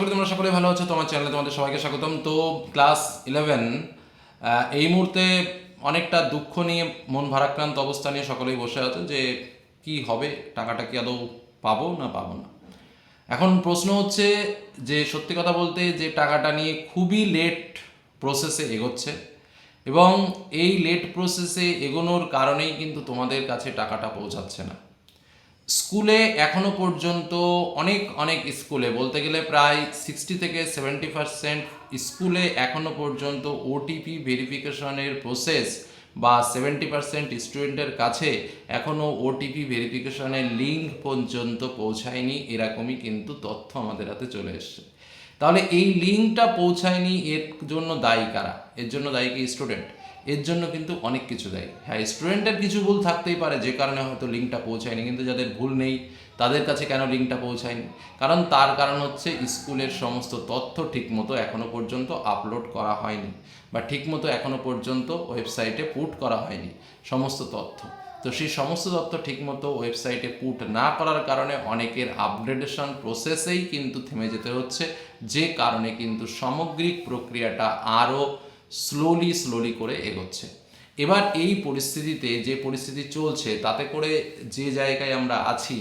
করি তোমরা সকলে ভালো আছো, তোমার চ্যানেলে তোমাদের সবাইকে স্বাগতম। তো ক্লাস ইলেভেন এই মুহূর্তে অনেকটা দুঃখ নিয়ে, মন ভারাক্রান্ত অবস্থা নিয়ে সকলেই বসে আছে যে কি হবে, টাকাটা কি আদৌ পাবো না পাবো না? এখন প্রশ্ন হচ্ছে যে, সত্যি কথা বলতে যে টাকাটা নিয়ে খুবই লেট প্রসেসে এগোচ্ছে এবং এই লেট প্রসেসে এগোনোর কারণেই কিন্তু তোমাদের কাছে টাকাটা পৌঁছাচ্ছে না। স্কুলে এখনও পর্যন্ত অনেক অনেক স্কুলে, বলতে গেলে প্রায় সিক্সটি থেকে সেভেন্টি পার্সেন্ট স্কুলে এখনও পর্যন্ত ওটিপি ভেরিফিকেশনের প্রসেস বা সেভেন্টি পার্সেন্ট স্টুডেন্টের কাছে এখনও ওটিপি ভেরিফিকেশনের লিঙ্ক পর্যন্ত পৌঁছায়নি, এরকমই কিন্তু তথ্য আমাদের হাতে চলে এসছে। তাহলে এই লিঙ্কটা পৌঁছায়নি, এর জন্য দায়ী কারা? এর জন্য দায়ী কি স্টুডেন্ট এর জন্য কিন্তু অনেক কিছু দেয়। হ্যাঁ স্টুডেন্টের কিছু ভুল থাকতেই পারে, যে কারণে হয়তো লিঙ্কটা পৌঁছায়নি, কিন্তু যাদের ভুল নেই, তাদের কাছে কেন লিঙ্কটা পৌঁছায়নি? কারণ তার কারণ হচ্ছে স্কুলের সমস্ত তথ্য ঠিকমতো এখনও পর্যন্ত আপলোড করা হয়নি বা ঠিকমতো এখনও পর্যন্ত ওয়েবসাইটে পুট করা হয়নি, সমস্ত তথ্য। তো সেই সমস্ত তথ্য ঠিকমতো ওয়েবসাইটে পুট না করার কারণে অনেকের আপগ্রেডেশন প্রসেসেই কিন্তু থেমে যেতে হচ্ছে, যে কারণে কিন্তু সামগ্রিক প্রক্রিয়াটা আরও স্লোলি স্লোলি করে এগোচ্ছে। এবার এই পরিস্থিতিতে যে পরিস্থিতি চলছে, তাতে করে যে জায়গায় আমরা আছি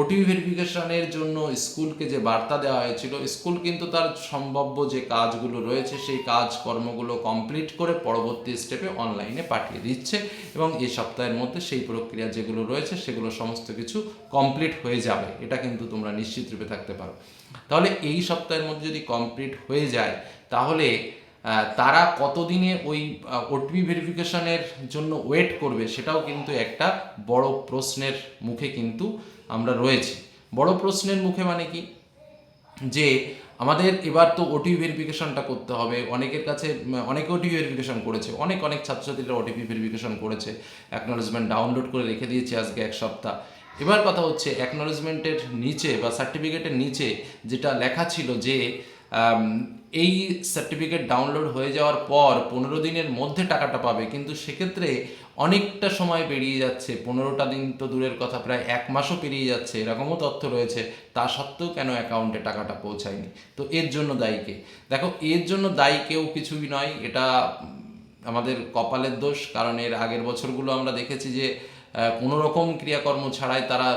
ওটিপি ভেরিফিকেশনের জন্য স্কুলকে যে বার্তা দেওয়া হয়েছিল, স্কুল কিন্তু তার সম্ভাব্য যে কাজগুলো রয়েছে, সেই কাজ কর্মগুলো কমপ্লিট করে পরবর্তী স্টেপে অনলাইনে পাঠিয়ে দিচ্ছে এবং এই সপ্তাহের মধ্যে সেই প্রক্রিয়া যেগুলো রয়েছে, সেগুলো সমস্ত কিছু কমপ্লিট হয়ে যাবে। এটা কিন্তু তোমরা নিশ্চিত রূপে থাকতে পারো। তাহলে এই সপ্তাহের মধ্যে যদি কমপ্লিট হয়ে যায়, তাহলে তারা কতদিনে ওই ওটিপি ভেরিফিকেশনের জন্য ওয়েট করবে সেটাও কিন্তু একটা বড় প্রশ্নের মুখে কিন্তু আমরা রয়েছি। বড় প্রশ্নের মুখে মানে কি? যে আমাদের এবার তো ওটিপি ভেরিফিকেশনটা করতে হবে। অনেকের কাছে অনেকে ওটিপি ভেরিফিকেশন করেছে। অনেক অনেক ছাত্রছাত্রীরা ওটিপি ভেরিফিকেশন করেছে। অ্যাকনোলেজমেন্ট ডাউনলোড করে রেখে দিয়েছে আজকে এক সপ্তাহ। এবার কথা হচ্ছে অ্যাকনোলেজমেন্টের নিচে বা সার্টিফিকেটের নিচে যেটা লেখা ছিল যে এই সার্টিফিকেট ডাউনলোড হয়ে যাওয়ার পর পনেরো দিনের মধ্যে টাকাটা পাবে। কিন্তু সেক্ষেত্রে অনেকটা সময় পেরিয়ে যাচ্ছে। পনেরোটা দিন তো দূরের কথা, প্রায় এক মাসও পেরিয়ে যাচ্ছে। এরকমও তথ্য রয়েছে। তা সত্ত্বেও কেন অ্যাকাউন্টে টাকাটা পৌঁছায়নি? তো এর জন্য দায়ী কে? দেখো, এর জন্য দায়ী কেউ কিছুই নয়। এটা আমাদের কপালের দোষ। কারণ এর আগের বছরগুলো আমরা দেখেছি যে কোনো রকম ক্রিয়াকর্ম ছাড়াই তারা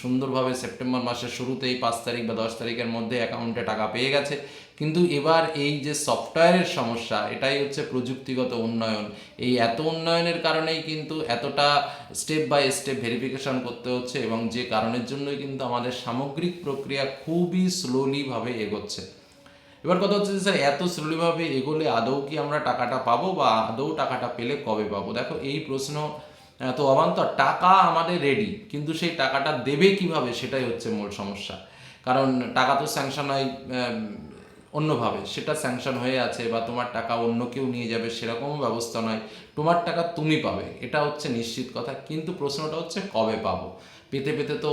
সুন্দরভাবে সেপ্টেম্বর মাসের শুরুতেই পাঁচ তারিখ বা দশ তারিখের মধ্যে অ্যাকাউন্টে টাকা পেয়ে গেছে। কিন্তু এবার এই যে সফটওয়্যারের সমস্যা, এটাই হচ্ছে প্রযুক্তিগত উন্নয়ন। এই এত উন্নয়নের কারণেই কিন্তু এতটা স্টেপ বাই স্টেপ ভেরিফিকেশন করতে হচ্ছে এবং যে কারণের জন্যই কিন্তু আমাদের সামগ্রিক প্রক্রিয়া খুবই স্লোলিভাবে এগোচ্ছে। এবার কথা হচ্ছে যে, স্যার, এত স্লোলিভাবে এগোলে আদৌ কি আমরা টাকাটা পাবো বা আদৌ টাকাটা পেলে কবে পাবো? দেখো, এই প্রশ্ন তো অবান্তর, টাকা আমাদের রেডি কিন্তু সেই টাকাটা দেবে কীভাবে সেটাই হচ্ছে মূল সমস্যা। কারণ টাকা তো স্যাংশন হয় অন্যভাবে। সেটা স্যাংশন হয়ে আছে বা তোমার টাকা অন্য কেউ নিয়ে যাবে সেরকমও ব্যবস্থা নয়। তোমার টাকা তুমি পাবে, এটা হচ্ছে নিশ্চিত কথা। কিন্তু প্রশ্নটা হচ্ছে কবে পাবো? পেতে পেতে তো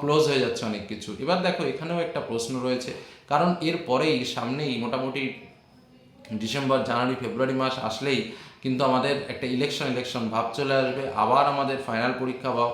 ক্লোজ হয়ে যাচ্ছে অনেক কিছু। এবার দেখো, এখানেও একটা প্রশ্ন রয়েছে। কারণ এর পরেই সামনেই মোটামুটি ডিসেম্বর, জানুয়ারি, ফেব্রুয়ারি মাস আসলেই কিন্তু আমাদের একটা ইলেকশন ইলেকশন ভাব চলে আসবে। আবার আমাদের ফাইনাল পরীক্ষা বা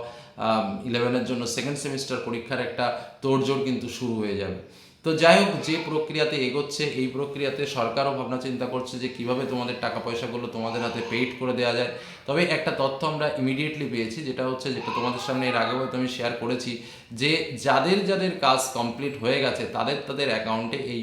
ইলেভেনের জন্য সেকেন্ড সেমিস্টার পরীক্ষার একটা তোড়জোড় কিন্তু শুরু হয়ে যাবে। তো যাই হোক, যে প্রক্রিয়াতে এগোচ্ছে, এই প্রক্রিয়াতে সরকারও ভাবনা চিন্তা করছে যে কীভাবে তোমাদের টাকা পয়সাগুলো তোমাদের হাতে পেইড করে দেওয়া যায়। তবে একটা তথ্য আমরা ইমিডিয়েটলি পেয়েছি, যেটা হচ্ছে যেটা তোমাদের সামনে এর হয়তো আমি শেয়ার করেছি, যে যাদের যাদের কাজ কমপ্লিট হয়ে গেছে, তাদের তাদের অ্যাকাউন্টে এই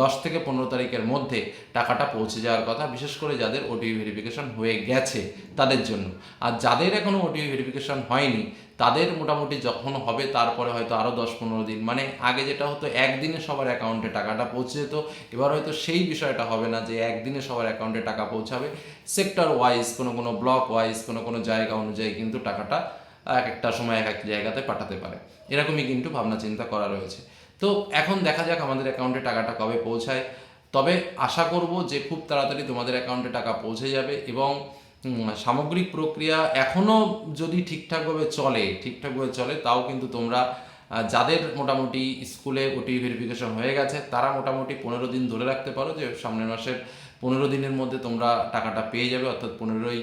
দশ থেকে পনেরো তারিখের মধ্যে টাকাটা পৌঁছে যাওয়ার কথা, বিশেষ করে যাদের ওটিপি ভেরিফিকেশন হয়ে গেছে তাদের জন্য। আর যাদের এখনও ওটিপি ভেরিফিকেশন হয়নি, তাদের মোটামুটি যখন হবে তারপরে হয়তো আরও দশ পনেরো দিন মানে আগে যেটা হতো একদিনে সবার অ্যাকাউন্টে টাকাটা পৌঁছে যেত। এবার হয়তো সেই বিষয়টা হবে না যে একদিনে সবার অ্যাকাউন্টে টাকা পৌঁছাবে। সেক্টর ওয়াইজ কোনো কোনো ব্লক ওয়াইজ কোনো কোনো জায়গা অনুযায়ী কিন্তু টাকাটা এক একটা সময় এক এক জায়গাতে পাঠাতে পারে। এরকমই কিন্তু ভাবনা চিন্তা করা রয়েছে। তো এখন দেখা যাক আমাদের অ্যাকাউন্টে টাকাটা কবে পৌঁছায়। তবে আশা করব যে খুব তাড়াতাড়ি তোমাদের অ্যাকাউন্টে টাকা পৌঁছে যাবে এবং সামগ্রিক প্রক্রিয়া এখনও যদি ঠিকঠাকভাবে চলে ঠিকঠাকভাবে চলে, তাও কিন্তু তোমরা যাদের মোটামুটি স্কুলে ওটি ভেরিফিকেশন হয়ে গেছে, তারা মোটামুটি পনেরো দিন ধরে রাখতে পারো যে সামনের মাসের পনেরো দিনের মধ্যে তোমরা টাকাটা পেয়ে যাবে, অর্থাৎ পনেরোই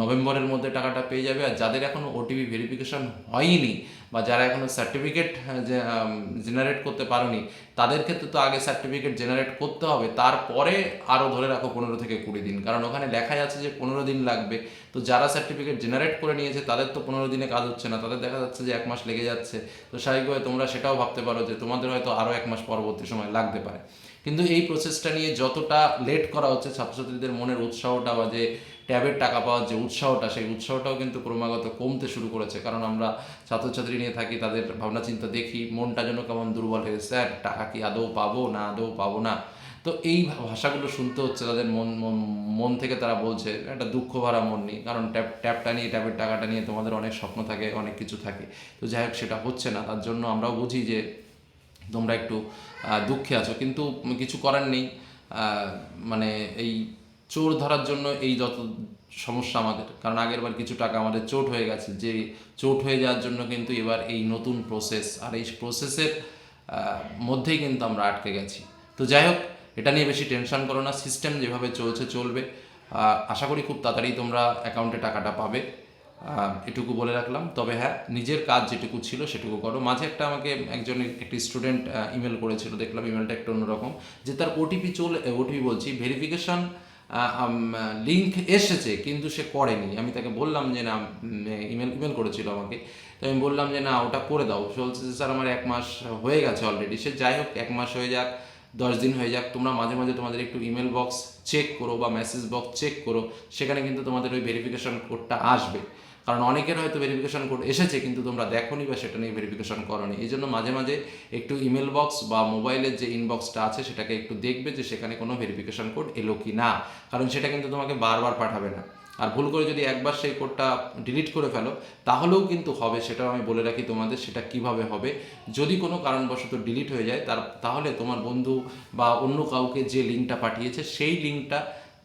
নভেম্বরের মধ্যে টাকাটা পেয়ে যাবে। আর যাদের এখনও ওটিপি ভেরিফিকেশন হয়নি বা যারা এখনও সার্টিফিকেট জেনারেট করতে পারোনি, তাদের ক্ষেত্রে তো আগে সার্টিফিকেট জেনারেট করতে হবে। তারপরে আরও ধরে রাখো পনেরো থেকে কুড়ি দিন। কারণ ওখানে লেখা যাচ্ছে যে পনেরো দিন লাগবে। তো যারা সার্টিফিকেট জেনারেট করে নিয়েছে, তাদের তো পনেরো দিনে কাজ হচ্ছে না। তাদের দেখা যাচ্ছে যে এক মাস লেগে যাচ্ছে। তো স্বাভাবিকভাবে তোমরা সেটাও ভাবতে পারো যে তোমাদের হয়তো আরও এক মাস পরবর্তী সময় লাগতে পারে। কিন্তু এই প্রসেসটা নিয়ে যতটা লেট করা হচ্ছে ছাত্রছাত্রীদের মনের উৎসাহটা বা যে ট্যাবের টাকা পাওয়ার যে উৎসাহটা, সেই উৎসাহটাও কিন্তু ক্রমাগত কমতে শুরু করেছে। কারণ আমরা ছাত্রছাত্রী নিয়ে থাকি, তাদের ভাবনা চিন্তা দেখি, মনটা যেন কেমন দুর্বল হয়ে স্যার, টাকা কি আদৌ পাবো না, আদৌ পাবো না? তো এই ভাষাগুলো শুনতে হচ্ছে, তাদের মন, মন- থেকে তারা বলছে, একটা দুঃখ ভরা মন নিয়ে কারণ ট্যাপ ট্যাপটা নিয়ে, ট্যাবের টাকাটা নিয়ে তোমাদের অনেক স্বপ্ন থাকে, অনেক কিছু থাকে। তো যাই হোক, সেটা হচ্ছে না। তার জন্য আমরাও বুঝি যে তোমরা একটু দুঃখে আছো। কিন্তু কিছু করার নেই। মানে এই চোর ধরার জন্য এই যত সমস্যা আমাদের, কারণ আগেরবার কিছু টাকা আমাদের চোট হয়ে গেছে। যে চোট হয়ে যাওয়ার জন্য কিন্তু এবার এই নতুন প্রসেস আর এই প্রসেসের মধ্যেই কিন্তু আমরা আটকে গেছি। তো যাই হোক, এটা নিয়ে বেশি টেনশন করো না। সিস্টেম যেভাবে চলছে, চলবে। আশা করি খুব তাড়াতাড়ি তোমরা অ্যাকাউন্টে টাকাটা পাবে। এটুকু বলে রাখলাম। তবে হ্যাঁ নিজের কাজ যেটুকু ছিল সেটুকু করো। মাঝে একটা আমাকে একজন একটি স্টুডেন্ট ইমেল করেছিল দেখলাম ইমেলটা একটু অন্যরকম যে তার ওটিপি চলে ওটিপি বলছি ভেরিফিকেশন লিঙ্ক এসেছে কিন্তু সে করেনি। আমি তাকে বললাম যে না ইমেল ইমেল করেছিল আমাকে। তো আমি বললাম যে না ওটা করে দাও। সে বলছে যে, স্যার আমার এক মাস হয়ে গেছে অলরেডি সে যাই হোক এক মাস হয়ে যাক দশ দিন হয়ে যাক তোমরা মাঝে মাঝে তোমাদের একটু ইমেল বক্স চেক করো বা মেসেজ বক্স চেক করো সেখানে কিন্তু তোমাদের ওই ভেরিফিকেশন কোডটা আসবে। কারণ অনেকের হয়তো ভেরিফিকেশন কোড এসেছে, কিন্তু তোমরা দেখোনি বা সেটা নিয়ে ভেরিফিকেশন করোনি। এই জন্য মাঝে মাঝে একটু ইমেল বক্স বা মোবাইলের যে ইনবক্সটা আছে, সেটাকে একটু দেখবে যে সেখানে কোনো ভেরিফিকেশন কোড এলো কি না। কারণ সেটা কিন্তু তোমাকে বারবার পাঠাবে না। আর ভুল করে যদি একবার সেই কোডটা ডিলিট করে ফেলো, তাহলেও কিন্তু হবে, সেটাও আমি বলে রাখি তোমাদের, সেটা কীভাবে হবে। যদি কোনো কারণবশত ডিলিট হয়ে যায়, তার, তাহলে তোমার বন্ধু বা অন্য কাউকে যে লিঙ্কটা পাঠিয়েছে, সেই লিঙ্কটা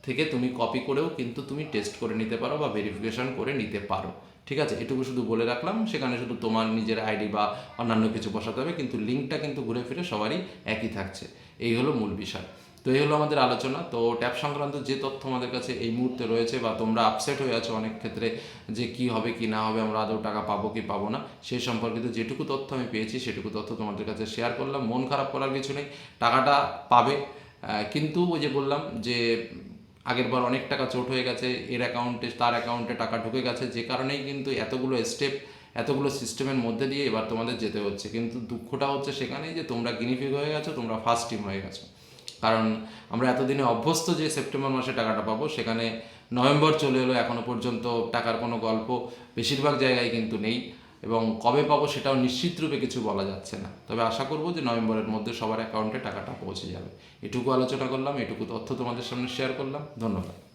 থেকে তুমি কপি করেও কিন্তু তুমি টেস্ট করে নিতে পারো বা ভেরিফিকেশন করে নিতে পারো। ঠিক আছে? এটুকু শুধু বলে রাখলাম। সেখানে শুধু তোমার নিজের আইডি বা অন্যান্য কিছু বসাতে হবে। কিন্তু লিঙ্কটা কিন্তু ঘুরে ফিরে সবারই একই থাকছে। এই হলো মূল বিষয়। তো এই হলো আমাদের আলোচনা। তো ট্যাব সংক্রান্ত যে তথ্য আমাদের কাছে এই মুহূর্তে রয়েছে বা তোমরা আপসেট হয়ে আছো অনেক ক্ষেত্রে যে কি হবে, কি না হবে, আমরা আদৌ টাকা পাবো, কি পাবো না সেই সম্পর্কিত যেটুকু তথ্য আমি পেয়েছি, সেটুকু তথ্য তোমাদের কাছে শেয়ার করলাম। মন খারাপ করার কিছু নেই। টাকাটা পাবে। কিন্তু ওই যে বললাম যে আগের বার অনেক টাকা চোট হয়ে গেছে, এর অ্যাকাউন্টে তার অ্যাকাউন্টে টাকা ঢুকে গেছে, যে কারণেই কিন্তু এতগুলো স্টেপ এতগুলো সিস্টেমের মধ্যে দিয়ে এবার তোমাদের যেতে হচ্ছে। কিন্তু দুঃখটা হচ্ছে সেখানেই যে তোমরা গিনিফিক হয়ে গেছো, তোমরা ফার্স্ট টিম হয়ে গেছো। কারণ আমরা এতদিনে অভ্যস্ত যে সেপ্টেম্বর মাসে টাকাটা পাবো, সেখানে নভেম্বর চলে এলো এখনও পর্যন্ত টাকার কোনো গল্প, বেশিরভাগ জায়গায় কিন্তু নেই। এবং কবে পাবো সেটাও নিশ্চিত রূপে কিছু বলা যাচ্ছে না। তবে আশা করব যে নভেম্বরের মধ্যে সবার অ্যাকাউন্টে টাকাটা পৌঁছে যাবে। এটুকু আলোচনা করলাম, এটুকু তথ্য তোমাদের সামনে শেয়ার করলাম। ধন্যবাদ।